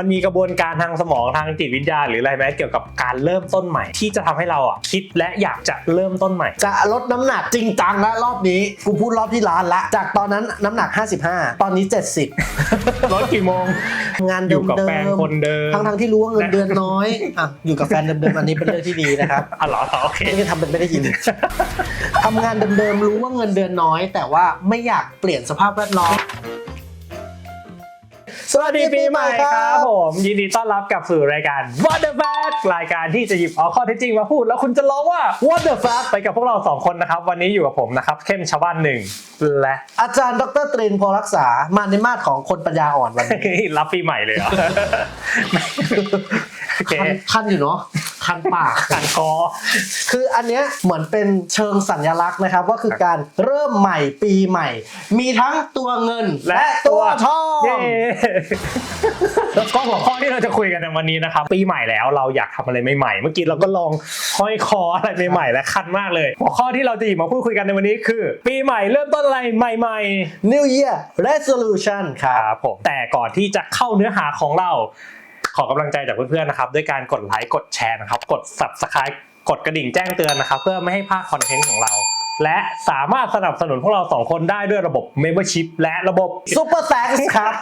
มันมีกระบวนการทางสมองทางจิตวิทยาหรืออะไรไหมเกี่ยวกับการเริ่มต้นใหม่ ที่จะทำให้เราอะคิดและอยากจะเริ่มต้นใหม่ จะลดน้ำหนักจริงจังแล้วรอบนี้กูพูดรอบที่ร้านละ จากตอนนั้นน้ำหนัก 55 ตอนนี้ 70รถกี่โมง งานอเดิยู่มกับเดิแฟนมคนเดิมทั้งทั้งๆที่รู้ว่าเงินเดือนน้อยอะอยู่กับแฟนเดิมๆอันนี้เป็นเรื่องที่ดีนะครับอ๋อเหรอโอเคไม่ได้ทำเป็นไม่ได้ยินทำงานเดิมๆรู้ว่าเงินเดือนน้อย แต่ว่าไม่อยากเปลี่ยนสภาพแวดล้อม สวัสดีปีใหม่ครับผม ยินดีต้อนรับกลับสู่รายการ What the Fact รายการที่จะหยิบเอาข้อเท็จจริงมาพูด แล้วคุณจะร้องว่า What the Fact ไปกับพวกเราสองคนนะครับ วันนี้อยู่กับผมนะครับ เข้มชาวบ้านหนึ่งและอาจารย์ดรตรินพอรักษามาในมาตรของคนปัญญาอ่อนวันนี้รับปีใหม่เลยเหรอโอเค คันคันอยู่เนาะ คันปากขันคอคืออันเนี้ยเหมือนเป็นเชิงสัญลักษณ์นะครับ ว่าคือการเริ่มใหม่ปีใหม่ มีทั้งตัวเงินและตัวทองเย้แล้วก็หัวข้อที่เราจะคุยกันในวันนี้นะครับ ปีใหม่แล้วเราอยากทำอะไรใหม่ๆเมื่อกี้เราก็ลองห้อยคออะไรใหม่ๆและคันมากเลย หัวข้อที่เราจะหยิบมาพูดคุยกันในวันนี้คือ ปีใหม่เริ่มต้นอะไรใหม่ๆ New Year Resolution คครับรับผมแต่ก่อนที่จะเข้าเนื้อหาของเราข อกำลังใจจากเพื่อนๆนะครับด้วยการกดไลค์กดแชร์นะครับ กด subscribe กดกระดิ่งแจ้งเตือนนะครับ เพื่อไม่ให้พลาดคอนเทนต์ของเรา และสามารถสนับสนุนพวกเราสองคนได้ด้วยระบบ membership และระบบ Super Thanks ครับ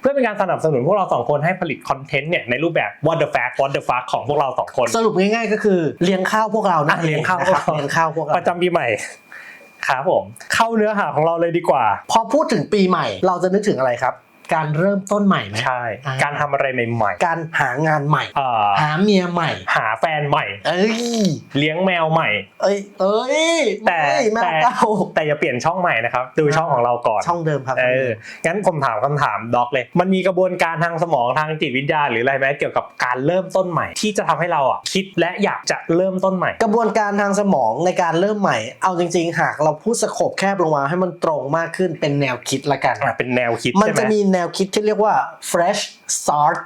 เพื่อเป็นการสนับสนุนพวกเราสองคนให้ผลิตคอนเทนต์เนี่ยในรูปแบบ what the fact what the fuck ของพวกเราสองคน สรุปง่ายๆก็คือเลี้ยงข้าวพวกเรานะอะเลี้ยงข้าวนะครับเลี้ยงข้าวพวกเราประจำปีใหม่ครับผม เข้าเนื้อหาของเราเลยดีกว่า พอพูดถึงปีใหม่ เราจะนึกถึงอะไรครับ การเริ่มต้นใหม่ไหมใช่อ่าการทำอะไรใหม่การหางานใหม่ๆเอ่อหาเมียใหม่ หาแฟนใหม่ เอ้ยเลี้ยงแมวใหม่ เอ้ยเอ้ยแต่ไม่แม่แต่เก้าแต่อย่าเปลี่ยนช่องใหม่นะครับดูช่องของเราก่อนช่องเดิมครับเอองั้นผมถามคำถามด็อกเลย มันมีกระบวนการทางสมองทางจิตวิทยาหรืออะไรไหมเกี่ยวกับการเริ่มต้นใหม่ ที่จะทำให้เราอะคิดและอยากจะเริ่มต้นใหม่ กระบวนการทางสมองในการเริ่มใหม่ เอาจริง ๆ หากเราพูดสโคบแคบลงมาให้มันตรงมากขึ้นเป็นแนวคิดละกันอะเป็นแนวคิดมันใช่ไหมจะมีแนวคิดที่เรียกว่า fresh start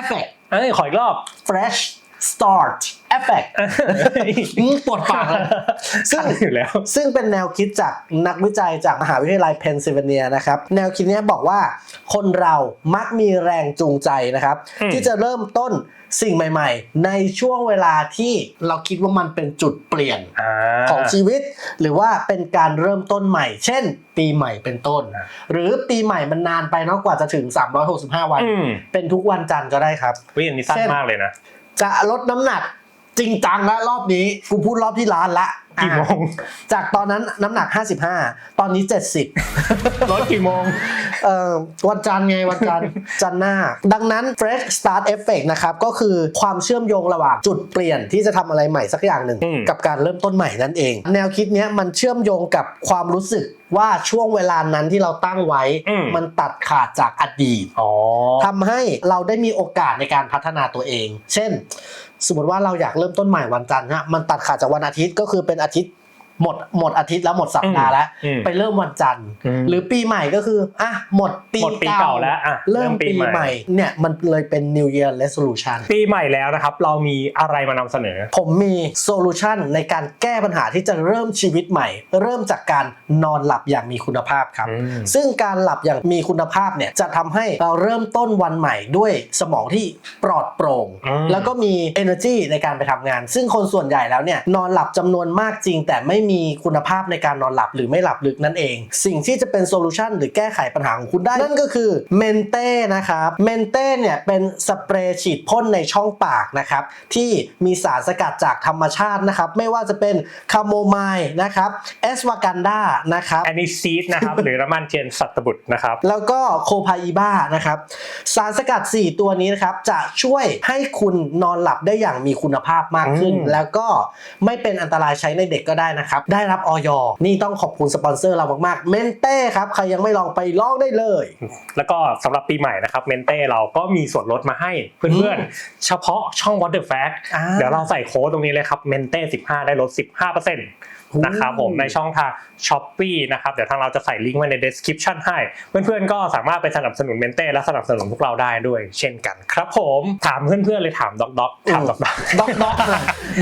effect เอ้ยขออีกรอบ fresh start effect อืมปวดปากเลยซึ่งคันอยู่แล้ว ซึ่งเป็นแนวคิดจากนักวิจัยจากมหาวิทยาลัยเพนซิลเวเนียนะครับ แนวคิดเนี้ยบอกว่าคนเรามักมีแรงจูงใจนะครับอืมที่จะเริ่มต้นสิ่งใหม่ ๆ ในช่วงเวลาที่เราคิดว่ามันเป็นจุดเปลี่ยนอ่าของชีวิต หรือว่าเป็นการเริ่มต้นใหม่ เช่น ปีใหม่เป็นต้นอ่าหรือปีใหม่มันนานไปเนอกกว่าจะถึง 365 วันอืมเป็นทุกวันจันทร์ก็ได้ครับวิอันนี้สั้นเช่นมากเลยนะ จะลดน้ำหนัก จริงจังแล้วรอบนี้กูพูดรอบที่ร้านละกี่โมงอะจากตอนนั้นน้ำหนัก 55 ตอนนี้ 70รถกี่โมงเอ่อวันจันทร์ไงวันจันทร์จันทร์หน้า ดังนั้น fresh start effect นะครับก็คือความเชื่อมโยงระหว่างจุดเปลี่ยนที่จะทำอะไรใหม่สักอย่างหนึ่งอืมกับการเริ่มต้นใหม่นั่นเอง แนวคิดเนี้ยมันเชื่อมโยงกับความรู้สึกว่าช่วงเวลานั้นที่เราตั้งไว้อืมมันตัดขาดจากอดีตอ๋อทำให้เราได้มีโอกาสในการพัฒนาตัวเอง เช่น สมมติว่าเราอยากเริ่มต้นใหม่วันจันทร์ฮะมันตัดขาดจากวันอาทิตย์ก็คือเป็นอาทิตย์ หมดหมดอาทิตย์แล้วหมดสัปดาห์แล้วอืมไปเริ่มวันจันทร์อืมหรือปีใหม่ก็คืออะหมดปีหมดปีเก่าแล้วอะเริ่มเริ่มปีปีใหม่ใหม่เนี่ยมันเลยเป็น New Year Resolution ปีใหม่แล้วนะครับ เรามีอะไรมานำเสนอ ผมมีโซลูชันในการแก้ปัญหาที่จะเริ่มชีวิตใหม่ เริ่มจากการนอนหลับอย่างมีคุณภาพครับอืมซึ่งการหลับอย่างมีคุณภาพเนี่ยจะทำให้เราเริ่มต้นวันใหม่ด้วยสมองที่ปลอดโปร่งอืมแล้วก็มี energy ในการไปทำงาน ซึ่งคนส่วนใหญ่แล้วเนี่ยนอนหลับจำนวนมากจริงแต่ไม่มีคุณภาพในการนอนหลับหรือไม่หลับลึกนั่นเอง สิ่งที่จะเป็นโซลูชันหรือแก้ไขปัญหาของคุณได้ นั่นก็คือเมนเต้นะครับเมนเต้เนี่ยเป็นสเปรย์ฉีดพ่นในช่องปากนะครับที่มีสารสกัดจากธรรมชาตินะครับไม่ว่าจะเป็นคาโมไมล์นะครับเอสวากันดานะครับอันนี้ซีดนะครับหรือน้ำมันเทียนสัตบุตรนะครับแล้วก็โคพาอีบ้านะครับสารสกัด 4 ตัวนี้นะครับจะช่วยให้คุณนอนหลับได้อย่างมีคุณภาพมากขึ้นอืมแล้วก็ไม่เป็นอันตรายใช้ในเด็กก็ได้นะครับได้รับออยนี่ต้องขอบคุณสปอนเซอร์เรามากๆเมนเต้ครับใครยังไม่ลองไปลองได้เลย แล้วก็สำหรับปีใหม่นะครับเมนเต้เราก็มีส่วนลดมาให้เพื่อนอืมๆเฉพาะช่อง What the Fact อ่าเดี๋ยวเราใส่โค้ดตรงนี้เลยครับเมนเต้15 ได้ลด 15%เนะครับผมในช่องทาง s h อ p e e นะครับเดี๋ยวทางเราจะใส่ลิงก์ไว้ใน description ให้ เพื่อนๆก็สามารถไปสนับสนุนเมนเต้และสนับสนุนพวกเราได้ด้วย เช่นกันครับผมถามเพื่อนๆเลยถามด็อกด็อกถามด็อกด็อกด็อกด็อก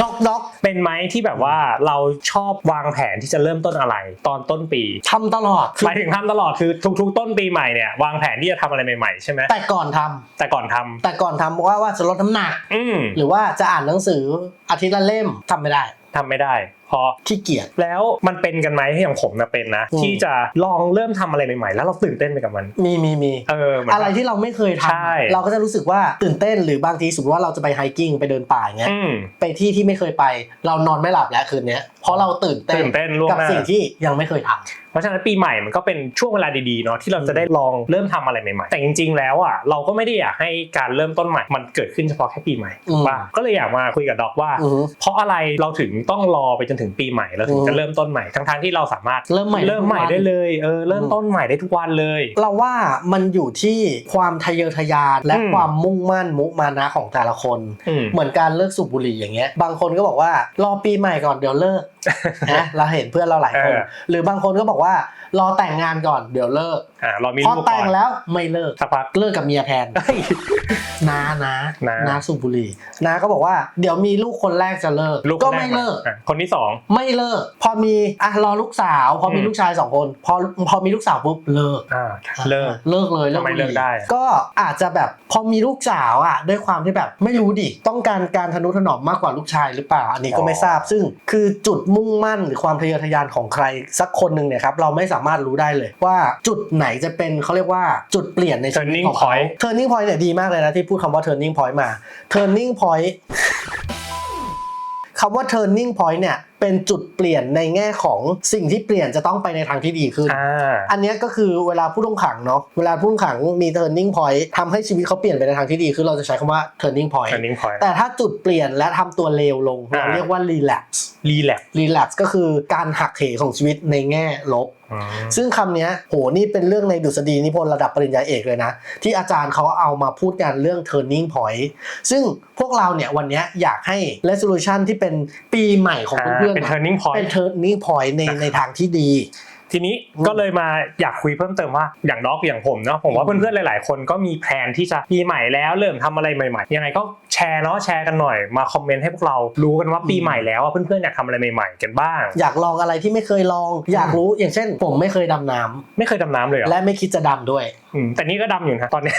ด็อกด็อกเป็นไหมที่แบบว่าเราชอบวางแผนที่จะเริ่มต้นอะไร ตอนต้นปีทำตลอดหมายถึงทำตลอดคือทุก ๆ ต้นปีใหม่เนี่ยวางแผนที่จะทำอะไรใหม่ๆใช่ไหมแต่ก่อนทำแต่ก่อนทำแต่ก่อนทำว่าว่าจะลดน้ำหนักอืมหรือว่าจะอ่านหนังสืออาทิตย์ละเล่มทำไม่ได้ทำไม่ได้เพราะขี้เกียจแล้วมันเป็นกันไหมที่อย่างผมนะเป็นนะอืมที่จะลองเริ่มทำอะไรใหม่ๆแล้วเราตื่นเต้นไปกับมัน มีมีมีเออเหมืนอะไรที่เราไม่เคยทใช่ำเราก็จะรู้สึกว่าตื่นเต้นหรือบางทีสมมติว่าเราจะไปไฮกิ้งไปเดินป่าอย่างเงี้ยอืมไปที่ที่ไม่เคยไป เรานอนไม่หลับแล้วคืนเนี้ยเพราะเราตื่นเต้นตื่นเต้นล่วงกับหน้าสิ่งที่ยังไม่เคยทำเพราะฉะนั้นปีใหม่มันก็เป็นช่วงเวลาดีๆเนาะที่เราจะได้ลองเริ่มทำอะไรใหม่ๆ แต่จริง ๆ แล้วอะเราก็ไม่ได้อยากให้การเริ่มต้นใหม่มันเกิดขึ้นเฉพาะแค่ปีใหม่อืมว่าก็เลยอยากมาคุยกับดอกว่าอือฮึเพราะอะไรเราถึงต้องรอไปจนถึงปีใหม่เราถึงอืมจะเริ่มต้นใหม่ทั้งๆที่เราสามารถเริ่มใหม่เริ่มใหม่ทุกวันได้เลยเออเริ่มอืมต้นใหม่ได้ทุกวันเลย เราว่ามันอยู่ที่ความทะเยอทะยานและอืมความมุ่งมั่นมุมานะของแต่ละคนอืมเหมือนการเลิกสูบบุหรี่อย่างเงี้ยบางคนก็บอกว่ารอปีใหม่ก่อนเดี๋ยวเลิกนะเราเห็นเพื่อนเราหลายคนเออหรือบางคนก็บอกว่ารอแต่งงานก่อนเดี๋ยวเลิกอ่าเรามีพอลูกก่แต่องนแล้วไม่เลิกสักพักเลิกกับเมียแทน เฮ้ย น้านะน้า น้าสูบบุหรี่น้าก็บอกว่าเดี๋ยวมีลูกคนแรกจะเลิกลูกก็แรไม่เลิก อะคนที่สอง ไม่เลิก พอมีอะรอลูกสาว พอมีอืม ลูกชายสองคน พอพอมีลูกสาวปุ๊บเลิกอ่าเลิก เลิกเลยทำไมบุหรี่เลิกได้อะ ก็อาจจะแบบพอมีลูกสาวอะด้วยความที่แบบไม่รู้ดิต้องการการทนุถนอมมากกว่าลูกชายหรือเปล่า อันนี้ก็ไม่ทราบซึ่งคือจุดมุ่งมั่นหรือความทะเยอทะยานของใครสักคนหนึ่งเนี่ยครับเราไม่สามารถรู้ได้เลยว่าจุดไหนจะเป็นเขาเรียกว่าจุดเปลี่ยนในชีวิต Turning ของเขา point turning point เนี่ยดีมากเลยนะที่พูดคำว่า turning point มา turning point คำว่า turning point เนี่ย เป็นจุดเปลี่ยนในแง่ของสิ่งที่เปลี่ยนจะต้องไปในทางที่ดีขึ้นอ่าอันเนี้ยก็คือเวลาผู้ต้องขังเนาะเวลาผู้ต้องขังมี turning point ทำให้ชีวิตเขาเปลี่ยนไปในทางที่ดีขึ้นเราจะใช้คำว่า turning point turning point แต่ถ้าจุดเปลี่ยนและทำตัวเลวลงอ่าเราเรียกว่า relapse รีแลก relapse ก็คือการหักเหของชีวิตในแง่ลบซึ่งคำเนี้ยโหนี่เป็นเรื่องในดุษฎีนิพนธ์ระดับปริญญาเอกเลยนะ ที่อาจารย์เขาเอามาพูดกันเรื่อง turning point ซึ่งพวกเราเนี่ยวันเนี้ยอยากให้ resolution ที่เป็นปีใหม่ของอ่าเพื่อนๆเป็นอะ turning point เป็น turning point ในในทางที่ดี ทีนี้อืมก็เลยมาอยากคุยเพิ่มเติมว่าอย่างด็อกอย่างผมเนาะผมว่าอืมเพื่อนๆหลาย ๆ คนก็มีแพลนที่จะปีใหม่แล้วเริ่มทำอะไรใหม่ๆยังไงก็แชร์เนาะแชร์กันหน่อยมาคอมเมนต์ให้พวกเรารู้กันว่าปีใหม่แล้วอะเพื่อนๆอยากทำอะไรใหม่ๆกันบ้าง อยากลองอะไรที่ไม่เคยลอง อยากรู้อย่างเช่น ผมไม่เคยดำน้ำไม่เคยดำน้ำเลยเหรอและไม่คิดจะดำด้วยอืมแต่นี่ก็ดำอยู่นะตอนเนี้ย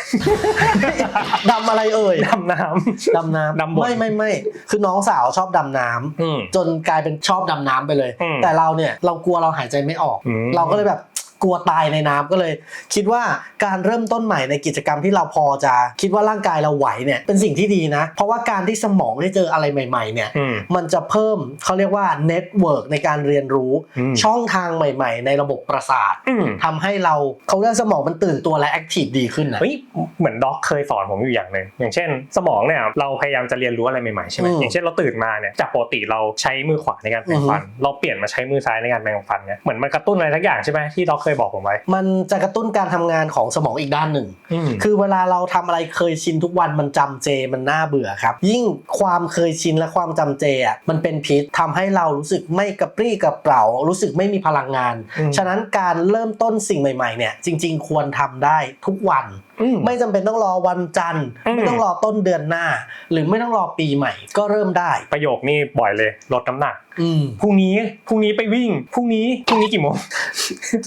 ดำอะไรเอ่ยดำน้ำ ดำน้ำดำบกไม่ไม่ไม่คือน้องสาวชอบดำน้ำอืม จนกลายเป็นชอบดำน้ำไปเลย อืมแต่เราเนี่ยเรากลัวเราหายใจไม่ออก อืม เราก็เลยแบบ กลัวตายในน้ำก็เลย คิดว่าการเริ่มต้นใหม่ในกิจกรรมที่เราพอจะคิดว่าร่างกายเราไหวเนี่ยเป็นสิ่งที่ดีนะ เพราะว่าการที่สมองได้เจออะไรใหม่ๆเนี่ยอืมมันจะเพิ่มเขาเรียกว่าเน็ตเวิร์กในการเรียนรู้อืมช่องทางใหม่ ๆ ในระบบประสาทอืมทำให้เราเขาเรียกสมองมันตื่นตัวและแอคทีฟดีขึ้นนะเฮ้ยเหมือนด็อกเคยสอนผมอยู่อย่างหนึ่งอย่างเช่น สมองเนี่ยเราพยายามจะเรียนรู้อะไรใหม่ๆใช่ไหมอืมอย่างเช่นเราตื่นมาเนี่ยจากปกติเราใช้มือขวาในการแปรงฟัน เราเปลี่ยนมาใช้มือซ้ายในการแปรงฟันเนี่ยเหมือนมันกระตุ้นอะไรทักอย่างใช่ไหมที่ด็อกเคยบอกผมไว้ มันจะกระตุ้นการทำงานของสมองอีกด้านหนึ่งอืมคือเวลาเราทำอะไรเคยชินทุกวันมันจำเจมันน่าเบื่อครับ ยิ่งความเคยชินและความจำเจอะมันเป็นพิษทำให้เรารู้สึกไม่กระปรี้กระเปร่า รู้สึกไม่มีพลังงานอืมฉะนั้นการเริ่มต้นสิ่งใหม่ๆเนี่ยจริง ๆ ควรทำได้ทุกวันอืม ไม่จำเป็นต้องรอวันจันทร์อืมไม่ต้องรอต้นเดือนหน้า หรือไม่ต้องรอปีใหม่ ก็เริ่มได้ประโยคนี้บ่อยเลยลดน้ำหนักอืมพรุ่งนี้พรุ่งนี้ไปวิ่งพรุ่งนี้พรุ่งนี้กี่โมง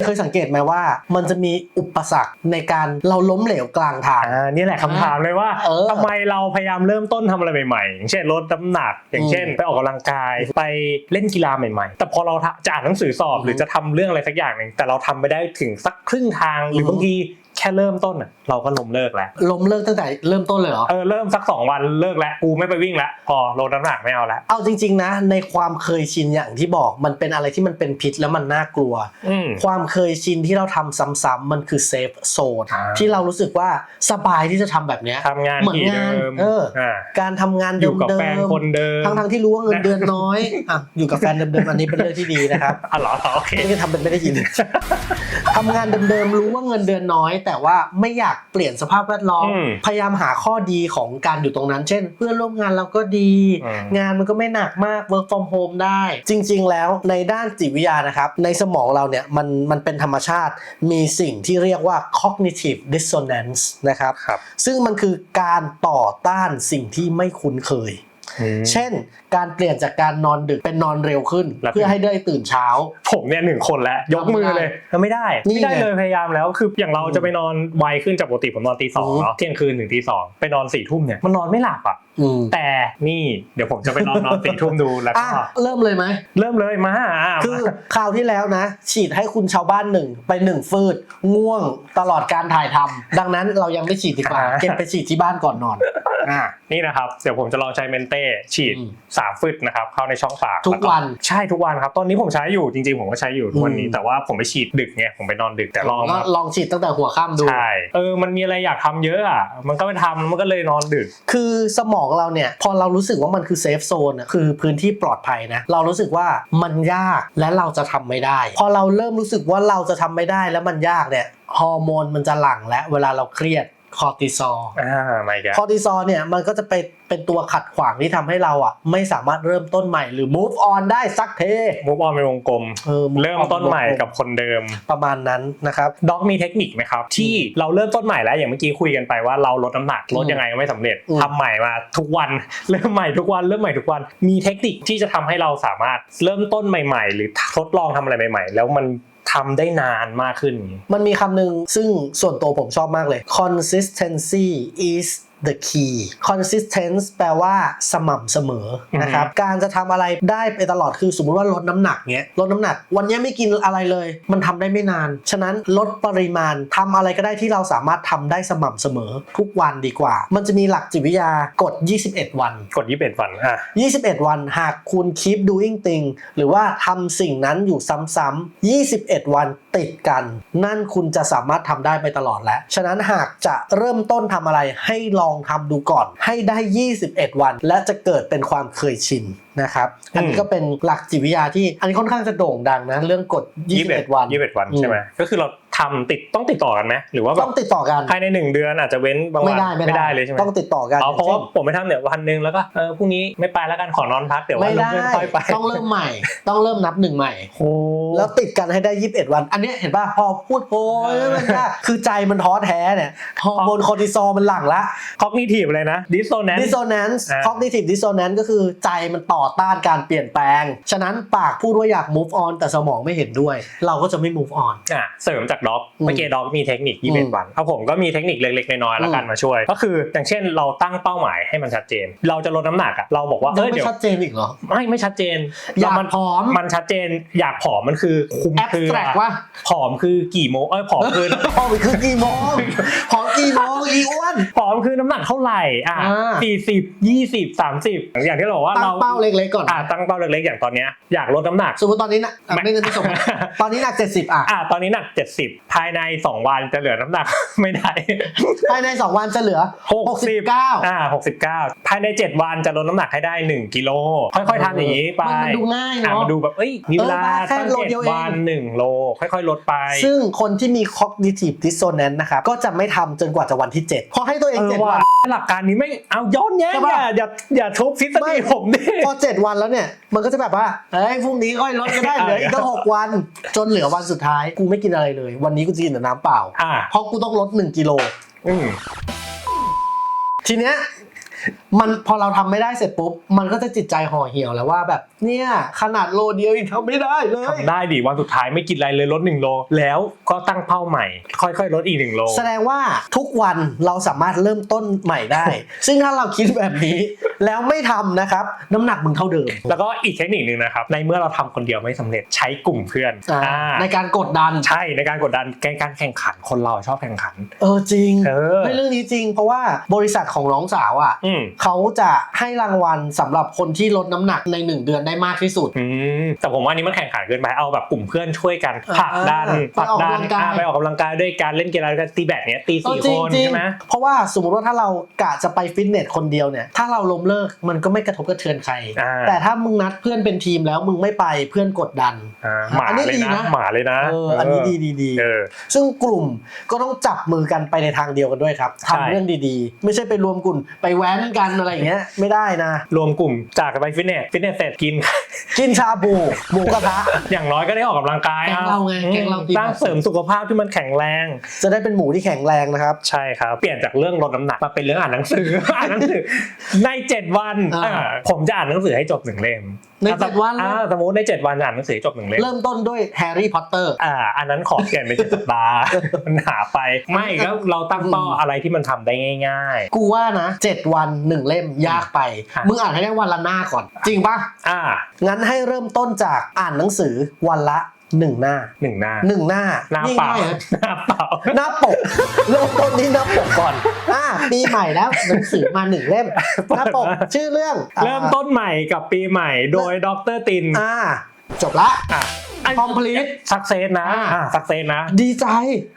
เคยสังเกตไหมว่า มันจะมีอุปสรรคในการเราล้มเหลวกลางทางอ่านี่แหละคำถามเลยว่าเออทำไมเราพยายามเริ่มต้นทำอะไรใหม่ๆอย่างเช่นลดน้ำหนัก อย่างเช่น ไปออกกำลังกายไปเล่นกีฬาใหม่ๆ แต่พอเราจะอ่านหนังสือสอบอืมหรือจะทำเรื่องอะไรสักอย่างหนึ่งแต่เราทำไปได้ถึงสักครึ่งทางหรือมบางทีแค่เริ่มต้นอะเราก็ล้มเลิกแล้วล้มเลิกตั้งแต่เริ่มต้นเลยเหรอ เออเริ่มสักสองวันเลิกแล้วกูไม่ไปวิ่งแล้วพอลดน้ำหนักไม่เอาแล้วเอาจริง ๆ นะ ในความเคยชินอย่างที่บอกมันเป็นอะไรที่มันเป็นพิษแล้วมันน่ากลัว อืม ความเคยชินที่เราทำซ้ำๆมันคือเซฟโซนอ่า ที่เรารู้สึกว่าสบายที่จะทำแบบเนี้ย ทำงานเหมือนที่งานเดิมเอออ่าการทำงานอเดิยู่มกับแฟนคนเดิมทั้งทั้งๆที่รู้ว่าเงินเดือนน้อยอะอยู่กับแฟนเดิมๆอันนี้เป็นเรื่องที่ดีนะครับ อ๋อเหรอโอเคไม่ได้ทำเป็นไม่ได้ยิน ทำงานเดิมๆรู้ว่าเงินเดือนน้อย แต่ว่าไม่อยากเปลี่ยนสภาพแวดล้อม อืมพยายามหาข้อดีของการอยู่ตรงนั้น เช่น เพื่อนร่วมงานเราก็ดี อืม งานมันก็ไม่หนักมาก work from home ได้ จริง ๆ แล้วในด้านจิตวิทยานะครับ ในสมองเราเนี่ยมันมันเป็นธรรมชาติ มีสิ่งที่เรียกว่า cognitive dissonance นะครับ ครับ ซึ่งมันคือการต่อต้านสิ่งที่ไม่คุ้นเคยอืม เช่น การเปลี่ยนจากการนอนดึกเป็นนอนเร็วขึ้นแล้วเพื่อให้ได้ตื่นเช้า ผมเนี่ยหนึ่งคนแล้ว ยกมือเลยไม่ได้นี่ไม่ได้ไงเลยพยายามแล้วคืออย่างเราอืมจะไปนอนไวขึ้นจากปกติผมนอนตีสองอืมเนาะเที่ยงคืนถึงตีสองไปนอนสี่ทุ่มเนี่ยมันนอนไม่หลับอะอืมแต่นี่เดี๋ยวผมจะไปลองนอนสี่ทุ่มดูแล้วอะก็เริ่มเลยไหมเริ่มเลยมาอะคือมาคราวที่แล้วนะ ฉีดให้คุณชาวบ้านหนึ่งไปหนึ่งฟืดง่วงตลอดการถ่ายทำดังนั้นเรายังไม่ฉีดดีกว่าอ่าเก็บไปฉีดที่บ้านก่อนนอนอ่านี่นะครับเดี๋ยวผมจะลองใช้เมนเต้ฉีดอืมสามฟึดนะครับเข้าในช่องปากทุกแล้วันใช่ทุกวันครับตอนนี้ผมใช้อยู่จริงๆ ผมก็ใช้อยู่ทุกวันนี้อืมแต่ว่าผมไปฉีดดึกไงผมไปนอนดึกแต่ลองก็มาลองฉีดตั้งแต่หัวค่ำดูใช่เออมันมีอะไรอยากทำเยอะอะมันก็ไปทำมันก็เลยนอนดึก คือสมองเราเนี่ยพอเรารู้สึกว่ามันคือเซฟโซนอะคือพื้นที่ปลอดภัยนะเรารู้สึกว่ามันยากและเราจะทำไม่ได้ พอเราเริ่มรู้สึกว่าเราจะทำไม่ได้แล้วมันยากเนี่ยฮอร์โมนมันจะหลั่งและเวลาเราเครียด คอร์ติซอลอ่าไม่แกคอร์ติซอลเนี่ยมันก็จะไปเป็นตัวขัดขวางที่ทำให้เราอะ ไม่สามารถเริ่มต้นใหม่หรือ move on ได้สักเทมูฟออนเป็นวงกลมออ move เริ่ม on ต้นใหม่กับคนเดิมประมาณนั้นนะครับด็อกมีเทคนิคไหมครับ ที่เราเริ่มต้นใหม่แล้วอย่างเมื่อกี้คุยกันไปว่าเราลดน้ำหนักลดยังไงก็ไม่สำเร็จอืมทำใหม่มาทุกวันเริ่มใหม่ทุกวันเริ่มใหม่ทุกวันมีเทคนิคที่จะทำให้เราสามารถเริ่มต้นใหม่ ๆ หรือทดลองทำอะไรใหม่ ๆ แล้วมัน ทำได้นานมากขึ้น มันมีคำหนึ่งซึ่งส่วนตัวผมชอบมากเลย consistency is the key consistence แปลว่าสม่ำเสมอนะครับ การจะทำอะไรได้ไปตลอดคือสมมุติว่าลดน้ำหนักเนี้ยลดน้ำหนัก วันนี้ไม่กินอะไรเลย มันทำได้ไม่นาน ฉะนั้นลดปริมาณทำอะไรก็ได้ที่เราสามารถทำได้สม่ำเสมอทุกวันดีกว่า มันจะมีหลักจิตวิทยากฎ21 วัน กด 21 วันอะ21 วันหากคุณ keep doing thing หรือว่าทำสิ่งนั้นอยู่ซ้ำๆ21 วัน ติดกัน นั่นคุณจะสามารถทำได้ไปตลอดแล้ว ฉะนั้นหากจะเริ่มต้นทำอะไรให้ลองทำดูก่อน ให้ได้ 21 วัน และจะเกิดเป็นความเคยชินนะครับ อันนี้อืมก็เป็นหลักจิตวิทยาที่อันนี้ค่อนข้างจะโด่งดังนะเรื่องกฎ 21 วัน 21 วันใช่ไหมก็คือเรา ทำติดต้องติดต่อกันไหมหรือว่าแบต้บองติดต่อกันภายในหนึ่งเดือนอาจจะเว้นบางวัไม่นได้ไม่ได้เลยใช่ไหมต้องติดต่อกันอ๋อเพราะว่าอย่งช่นผมไม่ทำเนี่ยวันหนึ่งแล้วก็เออพรุ่งนี้ไม่ไปแล้วกันขอนอนพักเดี๋ยววันไม่รุ่งได้ขึ้นค่อยไปต้องเริ่มใหม่ ต้องเริ่มนับหนึ่งใหม่โอ้แล้วติดกันให้ได้21วัน อันเนี้ยเห็นป่ะพอพูดโอ้ยมันยากคือใจมันท้อแท้เนี่ยฮอร์โมนคอร์ติซอลมันหลั่งละคอกนิทีฟเลยนะดิสโซแนน dissonance อ่า cognitive dissonance ก็คือใจมันต่อต้านการเปลี่ยนแปลง ฉะนั้นปากพูดว่าอยาก move on แต่สมองไม่เห็นด้วย เราก็จะไม่ move on อะเสริมจากด็อกอืมเมื่อกี้ด็อกมีเทคนิคอืม21วันเอาผมก็มีเทคนิคเล็กๆน้อยๆแล้วกันมาช่วย ก็คืออย่างเช่นเราตั้งเป้าหมายให้มันชัดเจน เราจะลดน้ำหนักอะเราบอกว่าเอยังอไม่เดี๋ยวชัดเจนอีกเหรอไม่ไม่ชัดเจนอยากเรมันผอมมันชัดเจน อยากผอมมันคือคุมคือ abstract ว่าผอมคือกี่โมงเอ้ยผอมคือผอมคือกี่โมงผอมกี่โมงอีอ้วนผอมคือน้ำหนักเท่าไหร่อะอ่าสี่สิบยี่สิบสามสิบอย่างที่เราบอกว่าตั้งเราเป้าเล็กๆก่อนอะตั้งเป้าเล็กๆอย่างตอนเนี้ยอยากลดน้ำหนักสมมติตอนนี้นะอะไม่เงินไม่สมมติตอนนี้หนัก70อะอะตอนนี้หนัก70ภายใน 2 วันจะเหลือน้ำหนัก ไม่ได้ ภายใน 2 วันจะเหลือ69อ่า69 ภายใน 7 วันจะลดน้ำหนักให้ได้ 1 กิโล ค่อยๆทำอย่างนี้ไปมันมันดูง่ายอะเนาะมันดูแบบเอ้ยมีเวลาเออแค่ตั้งโลเจ็ดเดียวเองวัน1โล ค่อยๆ ลดไป ซึ่งคนที่มี cognitive dissonance นะครับก็จะไม่ทำจนกว่าจะวันที่7เพราะให้ตัวเองเออ7ว่าวัน หลักการนี้ไม่เอาย้อนแย้งใช่อปะย่าอย่าอย่าทุบทฤษไม่ฎีผมดิพอ 7 วันแล้วเนี่ย มันก็จะแบบว่าเฮ้ยพรุ่งนี้ค่อยลดก็ได้เหลืออีกตั้ง6วัน จนเหลือวันสุดท้ายกูไม่กินอะไรเลยวันนี้กูจะกินแต่น้ำเปล่า อ่า เพราะกูต้องลด1กิโล อืม ทีเนี้ย มันพอเราทำไม่ได้เสร็จปุ๊บ มันก็จะจิตใจห่อเหี่ยวแล้วว่าแบบเนี่ยขนาดโลเดียวยังทำไม่ได้เลยทำได้ดิวันสุดท้ายไม่กินอะไรเลยลด1โล แล้วก็ตั้งเป้าใหม่ ค่อยๆ ลดอีก1โล แสดงว่าทุกวันเราสามารถเริ่มต้นใหม่ได้ ซึ่งถ้าเราคิดแบบนี้ แล้วไม่ทำนะครับ น้ำหนักมึงเท่าเดิม แล้วก็อีกเทคนิคหนึ่งนะครับในเมื่อเราทำคนเดียวไม่สำเร็จใช้กลุ่มเพื่อนอ่าอ่าในการกดดันใช่ในการกดดันในการแข่งขันคนเราชอบแข่งขัน เออจริงเออไม่เรื่องนี้จริง เพราะว่าบริษัทของน้องสาวอะอืมเขาจะให้รางวัลสำหรับคนที่ลดน้ำหนักใน 1 เดือนได้มากที่สุด อืมแต่ผมว่าอันนี้มันแข่งขันเกินไปเอาแบบกลุ่มเพื่อนช่วยกันผลักดันอ่าผลักดันไปออกกำลังกาย อ่าไปออกกำลังกายด้วยการเล่นกีฬาด้วยกันตีแบดเนี้ยตีสี่จริคงนจริงใช่ไหม เพราะว่าสมมติว่าถ้าเรากะจะไปฟิตเนสคนเดียวเนี่ย ถ้าเราล้มเลิกมันก็ไม่กระทบกระเทือนใคร อ่า แต่ถ้ามึงนัดเพื่อนเป็นทีมแล้วมึงไม่ไปเพื่อนกดดัน อ่าหมาอันนี้เลยดีนะนะ หมาเลยนะเอออันนี้ดีดีดีเออ ซึ่งกลุ่มก็ต้องจับมือกันไปในทางเดียวกันด้วยครับใช่ ทำเรื่องดีๆ ไม่ใช่ไปรวมกลุ่มไปแว้นกันอะไรอย่างเงี้ยไม่ได้นะ รวมกลุ่มจากไปฟิตเนสฟิตเนสเสร็จกิน กินชาบูหมูกระทะ อย่างน้อยก็ได้ออกกำลังกายแกงเราไงอืมแกงเราตีสร้างเสริมสุขภาพที่มันแข็งแรง จะได้เป็นหมูที่แข็งแรงนะครับ ใช่ครับ เปลี่ยนจากเรื่องลดน้ำหนักมาเป็นเรื่องอ่านหนังสือ อ่านหนังสือในเจ็ดวันอ่าอ่าผมจะอ่านหนังสือให้จบหนึ่งเล่มในเจ็ดวันอ่าสมมติในเจ็ดวันจะอ่านหนังสือให้จบหนึ่งเล่ม เริ่มต้นด้วยแฮร์รี่พอตเตอร์ อ่า อันนั้นขอเปลี่ยนเป็นเจ็ดสัปดาห์ มันหาไป ไม่ก็เราตั้งเป้าอืมอะไรที่มันทำได้ง่าย กูว่านะเจ็ดวันหนึ่งเล่มยากไปอะมึงอ่านให้ได้วันละหน้าก่อน จริงปะๆอ่า งั้นให้เริ่มต้นจากอ่านหนังสือวันละหนึ่งหน้าหนึ่งหน้าหนึ่งหน้าหน้าเปล่าง่ยๆนะหน้าเปล่าหน้าปกเริ่มต้นที่หน้าปกก่อนอ่าปีใหม่แล้วหนังสือมาหนึ่งเล่มหน้าปกชื่อเรื่อง เริ่มต้นใหม่กับปีใหม่โดยดรตินอ่าจบละอะ complete สักเซสนะอ่า อ่าสักเซสนะ ดีใจ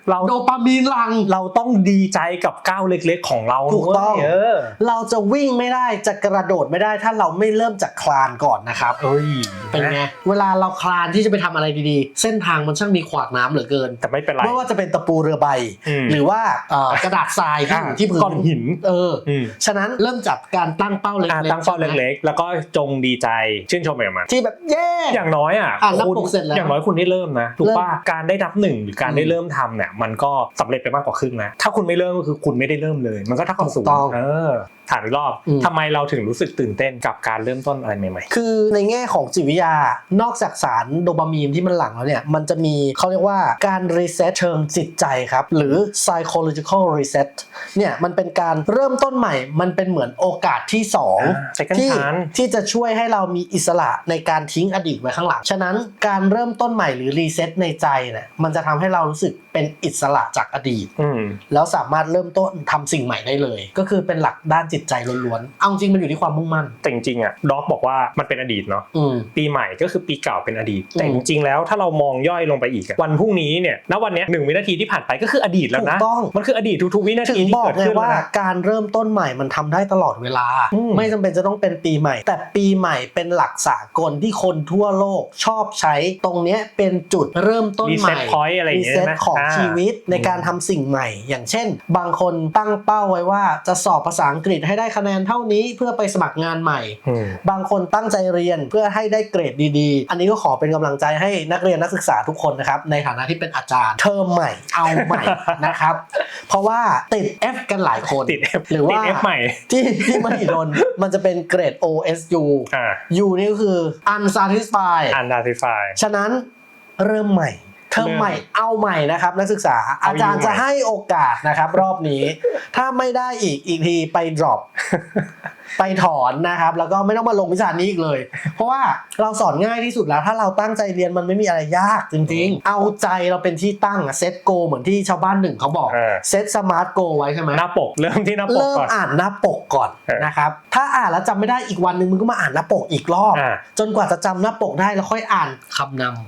เราโดปามีนหลัง เราต้องดีใจกับก้าวเล็กๆของเราถูกต้อง เว้ยเออเราจะวิ่งไม่ได้จะกระโดดไม่ได้ถ้าเราไม่เริ่มจากคลานก่อนนะครับ เอ้ยเป็นไง เวลาเราคลานที่จะไปทำอะไรดีๆ เส้นทางมันช่างมีขวากน้ำเหลือเกิน แต่ไม่เป็นไร ไม่ว่าจะเป็นตะปูเรือใบ อืมหรือว่าเอ่อกระดาษทรายที่อยู่ที่พื้นก้อนหิน เอออืมฉะนั้นเริ่มจากการตั้งเป้าเล็กอ่าๆตั้งเป้าใช่ไหมเล็กๆ แล้วก็จงดีใจชื่นชมกับมัน ที่แบบเย้ อย่างน้อยอะอ่านหน้าคุณปกเสร็จแล้วอย่างน้อยคุณได้เริ่มนะถูกเริ่มป่ะการได้นับหนึ่งหรือการได้อืมเริ่มทำเนี่ยมันก็สำเร็จไปมากกว่าครึ่งนะถ้าคุณไม่เริ่มก็คือคุณไม่ได้เริ่มเลย มันก็เท่ากับศูนถูกต้ย์องเออถามอีกรอบอืมทำไมเราถึงรู้สึกตื่นเต้นกับการเริ่มต้นอะไรใหม่คือในแง่ของจิตวิทยา นอกจากสารโดปามีนที่มันหลั่งแล้วเนี่ย มันจะมีเขาเรียกว่าการรีเซ็ตเชิงจิตใจครับ หรือ psychological reset เนี่ย มันเป็นการเริ่มต้นใหม่ มันเป็นเหมือนโอกาสที่อ่า2 second ที่ chance ที่จะช่วยให้เรามีอิสระในการทิ้งอดีตไว้ข้างหลัง ฉะนั้นการเริ่มต้นใหม่หรือรีเซ็ตในใจเนี่ยมันจะทำให้เรารู้สึกเป็นอิสระจากอดีตๆอืมแล้วสามารถเริ่มต้นทำสิ่งใหม่ได้เลย ก็คือเป็นหลักด้านจิตใจล้วนๆเอาจริงมันอยู่ที่ความมุ่งมั่นแต่จริงๆอะด็อกบอกว่ามันเป็นอดีตเนาะอืมปีใหม่ก็คือปีเก่าเป็นอดีต แต่อืจมริงๆแล้วถ้าเรามองย่อยลงไปอีกอะวันพรุ่งนี้เนี่ยณวันเนี้ยหนึ่งวินาทีที่ผ่านไปก็คืออดีตแล้วนะถูกต้องมันคืออดีตทุกๆวินาถึทีงที่บอกเกิดไงขึ้นว่าแล้วนะการเริ่มต้นใหม่มันทำได้ตลอดเวลาอืมไม่จำเป็นจะต้องเป็นปีใหม่ แต่ปีใหม่เป็นหลักสากลที่คนทั่วโลกชอบใช้ตรงเนี้ยเป็นจุดเริ่มต้นรีใหเซ็ม่ตพอยต์อะไรอย่างรีเงี้ยเซ็ตไหมของาชีวิตในการทำสิ่งใหม่ อย่างเช่น บางคนตั้งเป้าไว้ว่าจะสอบภาษาอังกฤษให้ได้คะแนนเท่านี้เพื่อไปสมัครงานใหม่อืมบางคนตั้งใจเรียนเพื่อให้ได้เกรดดีๆ อันนี้ก็ขอเป็นกำลังใจให้นักเรียนนักศึกษาทุกคนนะครับ ในฐานะที่เป็นอาจารย์ เทอมใหม่เอาใหม่นะครับ เพราะว่าติด F กันหลายคนติด F หรือว่าติด F ใหม่ที่ที่มหิดลมันจะเป็นเกรด OSU อ่า U นี่ก็คือ unsatisfied อันดาซิฟายฉะนั้นเริ่มใหม่เทอมใหม่เอาใหม่นะครับ นักศึกษาเอาอาจารย์อยู่ใหม่จะให้โอกาสนะครับ รอบนี้ ถ้าไม่ได้อีกอีกทีไป drop ไปถอนนะครับ แล้วก็ไม่ต้องมาลงวิชานี้อีกเลย เพราะว่าเราสอนง่ายที่สุดแล้ว ถ้าเราตั้งใจเรียนมันไม่มีอะไรยากจริง ๆ เอาใจเราเป็นที่ตั้งอะเซตโกเหมือนที่ชาวบ้านหนึ่งเขาบอกเออ เซตสมาร์ทโกไว้ใช่ไหมหน้าปกเริ่มที่หน้าปกเริ่มก่อน อ่านหน้าปกก่อนเออนะครับถ้าอ่านแล้วจำไม่ได้อีกวันหนึ่งมึงก็มาอ่านหน้าปกอีกรอบ อ่า จนกว่าจะจำหน้าปกได้แล้วค่อยอ่านคำนำ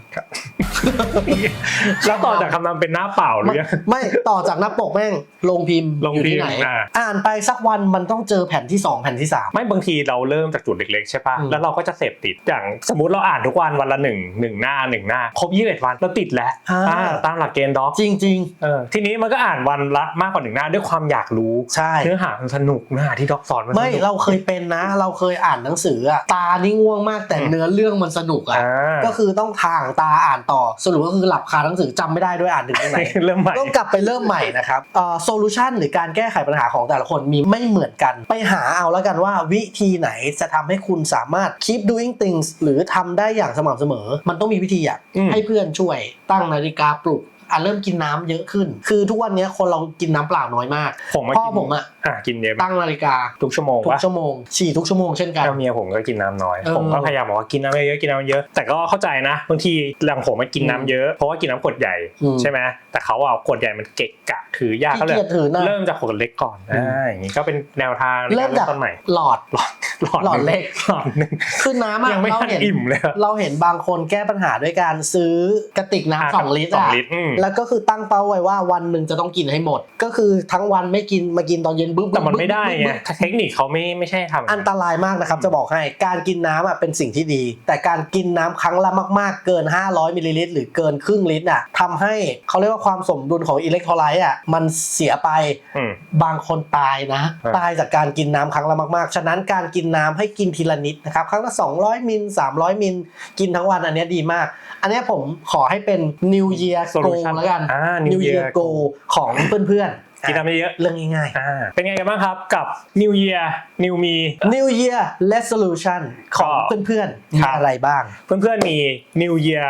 แล้วต่อจากคำนำเป็นหน้าเปล่าหรืไม่อยัง ไม่ต่อจากหน้าปกแม่งลงพิมพ์ลงอยู่ที่พิมพ์ไหนอ่า อ่านไปสักวันมันต้องเจอแผ่นที่ 2 แผ่นที่3ไม่บางทีเราเริ่มจากจุดเล็กๆใช่ป่ะอืมแล้วเราก็จะเสพติดอย่างสมมติเราอ่านทุกวันวันละหนึ่งหนึ่งหน้าหนึ่งหน้าครบยี่สิบเอ็ดวันเราติดแล้วอ่าตามหลักเกณฑ์ด็อกจริงเออทีนี้มันก็อ่านวันละมากกว่าหนึ่งหน้าด้วยความอยากรู้ๆใช่เนื้อหามันสนุกเนื้อหาที่ด็อกสอนมันสไม่นุกเราเคยเป็นนะ เราเคยอ่านหนังสืออะตานี่ง่วงมากแต่อืมเนื้อเรื่องมันสนุกอะอ่าก็คือต้องทางตาอ่านต่อสรุปก็คือหลับคาหนังสือจำไม่ได้ด้วยอ่านถึงตรงไหนเริ่มใหม่ต้องกลับไปเริ่มใหม่นะครับเอ่อโซลูชันหรือการแก้ไขปัญหาของแต่ละคนมีไม่เหมือนกันไปหาเอาแล้วกันว่าวิธีไหนจะทำให้คุณสามารถ keep doing things หรือทำได้อย่างสม่ำเสมอ มันต้องมีวิธีอะอืมให้เพื่อนช่วยตั้งนาฬิกาปลุก อะเริ่มกินน้ำเยอะขึ้น คือทุกวันเนี้ยคนเรากินน้ำเปล่าน้อยมากผมมาพ่อกินผมอะอะกินเยอะมากตั้งนาฬิกาทุกชั่วโมงทุกปะชั่วโมงฉี่ทุกชั่วโมงเช่นกันแล้วเมียผมก็กินน้ำน้อยเออผมก็พยายามบอกว่ากินน้ำเยอะๆกินน้ำเยอะ แต่ก็เข้าใจนะบางทีหลังผมมากินน้ำเยอะเพราะว่ากินน้ำขวดใหญ่อืมใช่ไหมแต่เขาเอาขวดใหญ่มันเกะกะถือยากขี้ก็เลยเกียจถือนะเริ่มจากขวดเล็กก่อนอืมอ่าอย่างนี้ก็เป็นแนวทางในเริ่กามรเริ่จากมต้นใหม่หลอดหลอดหลอดหลอดเล็กหลอดหนึ่งคือน้ำอะยังไม่เราทันเห็นอิ่มเลยอะเราเห็นบางคนแก้ปัญหาด้วยการซื้อกระติกน้ำสองลิตรสองอะลิตรอืมแล้วก็คือตั้งเป้าไว้ว่าวันหนึ่งจะต้องกินให้หมด ก็คือทั้งวันไม่กินมากินตอนเย็นบึ๊บแต่มันไม่ได้บึ๊บไงบึ๊บบึ๊บเทคนิคเขาไม่ไม่ใช่ทำย่างอันตรายมากนะครับจะบอกให้การกินน้ำอะเป็นสิ่งที่ดี แต่การกินน้ำครั้งละมาก ๆ เกิน 500มิลลิลิตรหรือเกินครึ่งลิตรอะทำให้เขาเรียกว่าความสมดุลของอิเล็กโทรไลต์อะมันเสียไปอืมบางคนตายนะครับตายจากการกินน้ำครั้งละมากๆ ฉะนั้นการกินน้ำให้กินทีละนิดนะครับครั้งละ200มิล300มิลกินทั้งวันอันเนี้ยดีมาก อันเนี้ยผมขอให้เป็น New Year Go Solution แล้วกันอ่า New Year Go ของเพื่อนๆกินน้ำเยอะเรื่องง่ายๆอ่าเป็นไงกันบ้างครับกับ New Year New Me ๆ New Year Resolution ของก็เพื่อนๆมีครับ อะไรบ้าง เพื่อนๆมี New Year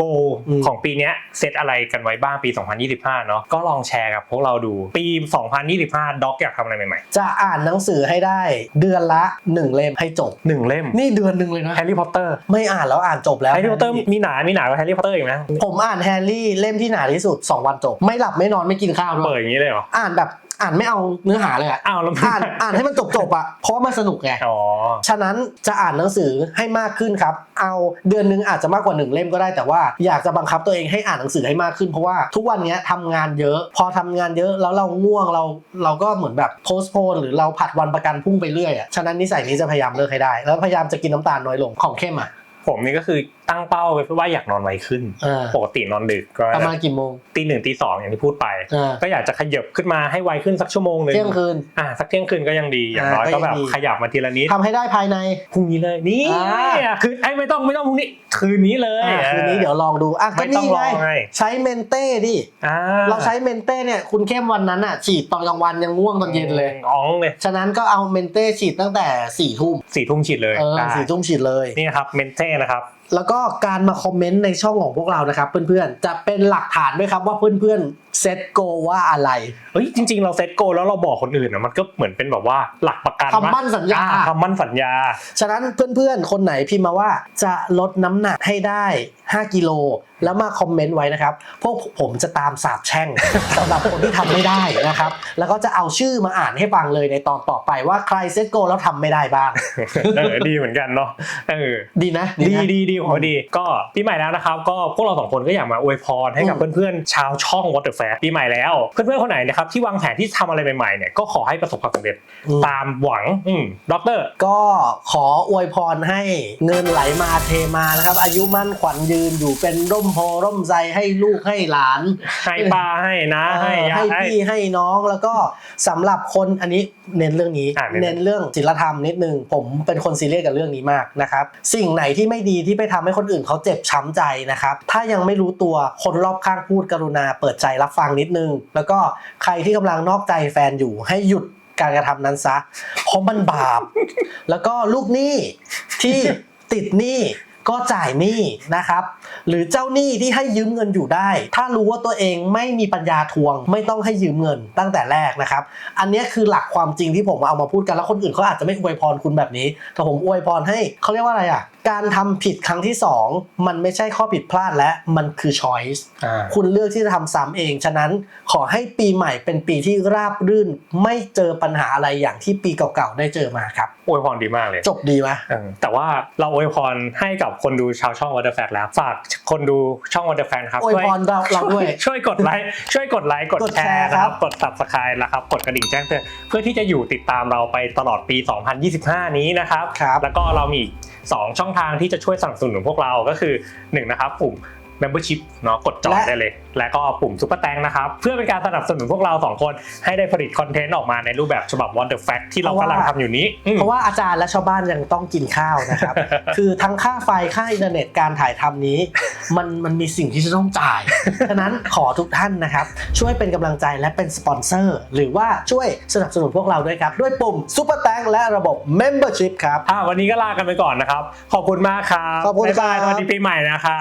Go อืมของปีเนี้ยเซตอะไรกันไว้บ้างปี 2025 เนาะก็ลองแชร์กับพวกเราดู ปี 2025 ด็อกอยากทำอะไรใหม่จะอ่านหนังสือให้ได้เดือนละ 1 เล่มให้จบๆหนึ่งเล่ม นี่เดือนหนึ่งเลยนะแฮร์รี่พอตเตอร์ไม่อ่านแล้วอ่านจบแล้วแฮร์รี่พอตเตอร์มีหนา มีหนากว่าแฮร์รี่พอตเตอร์อีกไหมผมอ่านแฮร์รี่เล่มที่หนาที่สุด 2 วันจบ ไม่หลับไม่นอนไม่กินข้าวด้เปิวดยอย่างนี้เลยเหรออ่านแบบ อ่านไม่เอาเนื้อหาเลยอะอ้าวแล้ว อ่านอ่านให้มันจบจบๆอะเพราะว่ามันสนุกไง อ๋อ ฉะนั้นจะอ่านหนังสือให้มากขึ้นครับ เอาเดือนหนึงอาจจะมากกว่าหนึ่งเล่มก็ได้แต่ว่าอยากจะบังคับตัวเองให้อ่านหนังสือให้มากขึ้นเพราะว่าทุกวันนี้ทำงานเยอะ พอทำงานเยอะแล้วเราง่วงเราเราก็เหมือนแบบโพสโพนหรือเราผัดวันประกันพรุ่งไปเรื่อยอะฉะนั้นนิสัยนี้จะพยายามเลิกให้ได้ แล้วพยายามจะกินน้ำตาลน้อยลงของเข้มอะผมนี่ก็คือตั้งเป้าไว้เพื่อว่าอยากนอนไวขึ้นเออปกตินอนดึกก็ประมาณกี่โมงตีหนึ่งตีสองอย่างที่พูดไปเออก็อยากจะขยับขึ้นมาให้ไวขึ้นสักชั่วโมงหนึ่งเที่ยงคืนอ่าสักเที่ยงคืนก็ยังดีอย่างน้อยอ่าก็ก็ยังแบบดีขยับมาทีละนิดทำให้ได้ภายในพรุ่งนี้เลยนี่อ่าคือไอ้ไม่ต้องไม่ต้องพรุ่งนี้คืนนี้เลยอะคืนนี้เดี๋ยวลองดูอะก็ไม่ต้องนี่รอไงไงใช้เมนเต้ดิอ่าเราใช้เมนเต้เนี่ยคุณเข้มวันนั้นอะฉีดตอนกลางวันยังง่วงตอนเย็นเลยอ๋องเลยฉะนั้นก็เอาเมนเต้ฉีดตั้งแต่สี่ทุ่มสี่ทุ่มฉีดเลยเออได้สี่ทุ่มฉีดเลยนี่นะครับเมนเต้นะครับ แล้วก็การมาคอมเมนต์ในช่องของพวกเรานะครับ เพื่อนๆ จะเป็นหลักฐานด้วยครับว่าเพื่อนๆเซตโกว่าอะไร เฮ้ยจริง ๆ เราเซตโกลแล้วเราบอกคนอื่นนะมันก็เหมือนเป็นแบบว่าหลักประกันคำมั่นสัญญาอ่คำมั่นสัญญา ฉะนั้นเพื่อนๆ คนไหนพิมพ์มาว่าจะลดน้ำหนักให้ได้5 กิโล แล้วมาคอมเมนต์ไว้นะครับ พวกผมจะตามสาบแช่งสำหรับคนที่ทำไม่ได้นะครับ แล้วก็จะเอาชื่อมาอ่านให้ฟังเลยในตอนต่อไปว่าใครเซตโกแล้วทำไม่ได้บ้าง เออดีเหมือนกันเนาะเออดีนะดีนะ ดีดีผมว่าดี ก็ปีใหม่แล้วนะครับ ก็พวกเราสองคนก็อยากมาอวยพรให้กับอืม เพื่อนๆชาวช่อง Water Fair ปีใหม่แล้ว เพื่อนๆคนไหนนะครับที่วางแผนที่ทำอะไรใหม่ๆเนี่ยก็ขอให้ประสบความสำเร็จอืม ตามหวังอืมด็อกเตอร์ ก็ขออวยพรให้เงินไหลมาเทมานะครับ อายุมั่นขวัญยืนอยู่เป็นร่มโพร่มใจให้ลูกให้หลาน ให้ป้าให้นะให้เออยายให้ให้พี่ให้น้องแล้วก็สำหรับคนอันนี้เน้นเรื่องนี้อะเน้นเน้นเรื่องศีลธรรมนิดนึงผมเป็นคนซีเรียสกับเรื่องนี้มากนะครับสิ่งไหนที่ไม่ดีที่ไปทำให้คนอื่นเขาเจ็บช้ำใจนะครับถ้ายังไม่รู้ตัวคนรอบข้างพูดกรุณา เปิดใจรับฟังนิดนึง แล้วก็ใครที่กำลังนอกใจแฟนอยู่ให้หยุดการกระทำนั้นซะเพราะมันบาป แล้วก็ลูกหนี้ที่ติดหนี้ ก็จ่ายหนี้นะครับ หรือเจ้าหนี้ที่ให้ยืมเงินอยู่ได้ ถ้ารู้ว่าตัวเองไม่มีปัญญาทวง ไม่ต้องให้ยืมเงินตั้งแต่แรกนะครับ อันนี้คือหลักความจริงที่ผมเอามาพูดกันแล้วคนอื่นเขาอาจจะไม่อวยพรคุณแบบนี้แต่ผมอวยพรให้เขาเรียกว่าอะไรอะ การทำผิดครั้งที่สองมันไม่ใช่ข้อผิดพลาดและมันคือ choice อ่าคุณเลือกที่จะทำซ้ำเอง ฉะนั้นขอให้ปีใหม่เป็นปีที่ราบรื่น ไม่เจอปัญหาอะไรอย่างที่ปีเก่าๆได้เจอมาครับอวยพรดีมากเลย จบดีไหมเออแต่ว่าเราอวยพรให้กับคนดูชาวช่อง Water Fact แล้วฝากคนดูช่อง Water Fact ครับอวยพรเราเราด้วยช่วยกดไลค์ช่วยกดไลค์กดกดแชแชร์ร์คนะรัครับบกด subscribe นะครับกดกระดิ่งแจ้งเตือนเพื่อที่จะอยู่ติดตามเราไปตลอดปี 2025 นี้นะครับครับแล้วก็เรามีอีก 2 ช่องทางที่จะช่วยสนับสนุนพวกเราก็คือ1นะครับกลุ่ม membership เนาะกดจอยและได้เลย แล้วก็ปุ่ม super แตงนะครับ เพื่อเป็นการสนับสนุนพวกเราสองคนให้ได้ผลิตคอนเทนต์ออกมาในรูปแบบฉบับ Wonder Fact ที่เรากำลังทำอยู่นี้อืมเพราะว่าอาจารย์และชาวบ้านยังต้องกินข้าวนะครับ คือทั้งค่าไฟค่าอินเทอร์เน็ตการถ่ายทำนี้ มันมันมีสิ่งที่จะต้องจ่าย ฉะนั้นขอทุกท่านนะครับ ช่วยเป็นกำลังใจและเป็นสปอนเซอร์ หรือว่าช่วยสนับสนุนพวกเราด้วยครับ ด้วยปุ่ม Super t a n k และระบบ Membership ครับอ่าวันนี้ก็ลากันไปก่อนนะครับขอบคุณมากครับขอบคุณบ๊ายบายครับสวัสดีปีใหม่นะครับ